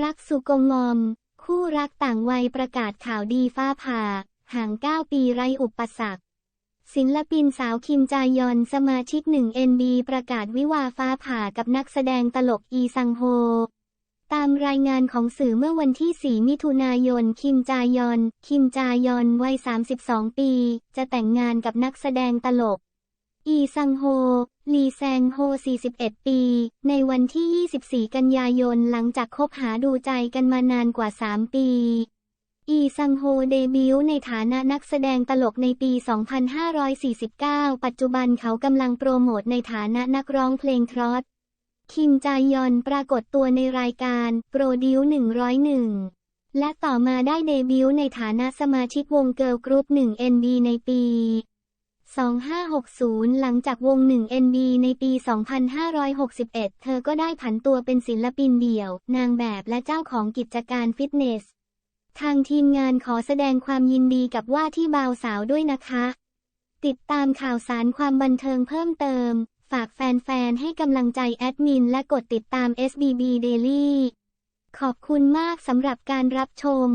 รักสุกงอม คู่รักต่างวัยประกาศข่าวดีฟ้าผ่า ห่าง 9 ปีไรอุปสรรคศิลปินสาวคิมจายอนสมาชิกหนึ่ง NB ประกาศวิวาฟ้าผ่ากับนักแสดงตลกอีซังโฮ ตามรายงานของสื่อเมื่อวันที่ 4 มิถุนายน คิมจายอน คิมจายอนวัย 32 ปี จะแต่งงานกับนักแสดงตลก อีซังโฮ ลีแซงโฮ 41 ปี ในวันที่ 24 กันยายน หลังจากคบหาดูใจกันมานานกว่า 3 ปี อีซังโฮเดบิวต์ในฐานะนักแสดงตลกในปี 2549 ปัจจุบันเขากำลังโปรโมทในฐานะนักร้องเพลงทรอตคิมจายอนปรากฏตัวในรายการโปรดิว101 และต่อมาได้เดบิวต์ในฐานะสมาชิกวงเกิร์ลกรุ๊ป 1NB ในปี 2560 หลังจากวง 1NB ในปี 2561 เธอก็ได้ผันตัวเป็นศิลปินเดี่ยว นางแบบและเจ้าของกิจการฟิตเนส ทางทีมงานขอแสดงความยินดีกับว่าที่บ่าวสาวด้วยนะคะ ติดตามข่าวสารความบันเทิงเพิ่มเติม ฝากแฟนๆ ให้กำลังใจแอดมินและกดติดตาม SBB Daily ขอบคุณมากสำหรับการรับชม